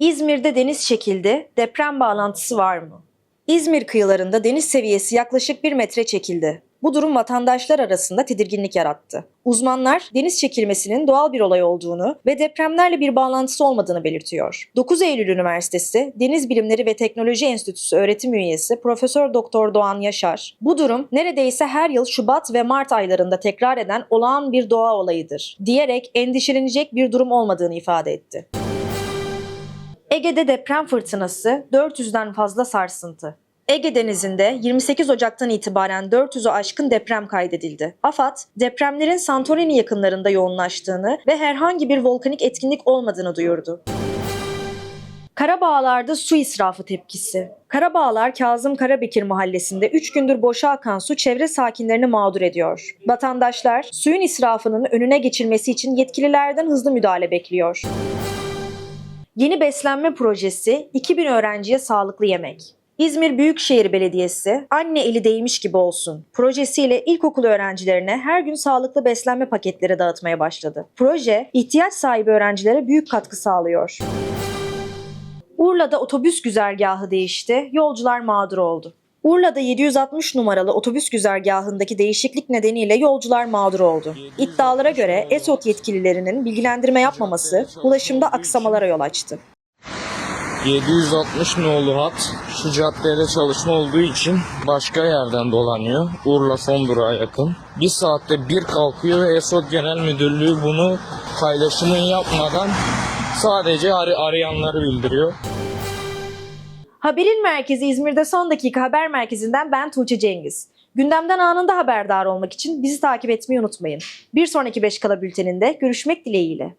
İzmir'de deniz çekildi, deprem bağlantısı var mı? İzmir kıyılarında deniz seviyesi yaklaşık 1 metre çekildi. Bu durum vatandaşlar arasında tedirginlik yarattı. Uzmanlar deniz çekilmesinin doğal bir olay olduğunu ve depremlerle bir bağlantısı olmadığını belirtiyor. 9 Eylül Üniversitesi Deniz Bilimleri ve Teknoloji Enstitüsü öğretim üyesi Profesör Doktor Doğan Yaşar, bu durum neredeyse her yıl Şubat ve Mart aylarında tekrar eden olağan bir doğa olayıdır diyerek endişelenecek bir durum olmadığını ifade etti. Ege'de deprem fırtınası 400'den fazla sarsıntı. Ege Denizi'nde 28 Ocak'tan itibaren 400'ü aşkın deprem kaydedildi. AFAD, depremlerin Santorini yakınlarında yoğunlaştığını ve herhangi bir volkanik etkinlik olmadığını duyurdu. Karabağlar'da su israfı tepkisi. Karabağlar Kazım Karabekir mahallesinde 3 gündür boşa akan su çevre sakinlerini mağdur ediyor. Vatandaşlar suyun israfının önüne geçilmesi için yetkililerden hızlı müdahale bekliyor. Yeni beslenme projesi 2000 öğrenciye sağlıklı yemek. İzmir Büyükşehir Belediyesi anne eli değmiş gibi olsun projesiyle ilkokul öğrencilerine her gün sağlıklı beslenme paketleri dağıtmaya başladı. Proje ihtiyaç sahibi öğrencilere büyük katkı sağlıyor. Urla'da otobüs güzergahı değişti, yolcular mağdur oldu. Urla'da 760 numaralı otobüs güzergahındaki değişiklik nedeniyle yolcular mağdur oldu. İddialara göre ESOT yetkililerinin bilgilendirme yapmaması ulaşımda aksamalara yol açtı. 760 nolu hat şu caddede çalışma olduğu için başka yerden dolanıyor. Urla son durağa yakın. Bir saatte bir kalkıyor ve Esot Genel Müdürlüğü bunu paylaşımını yapmadan sadece ar- arayanları bildiriyor. Haberin merkezi İzmir'de son dakika haber merkezinden ben Tuğçe Cengiz. Gündemden anında haberdar olmak için bizi takip etmeyi unutmayın. Bir sonraki 5 kala bülteninde görüşmek dileğiyle.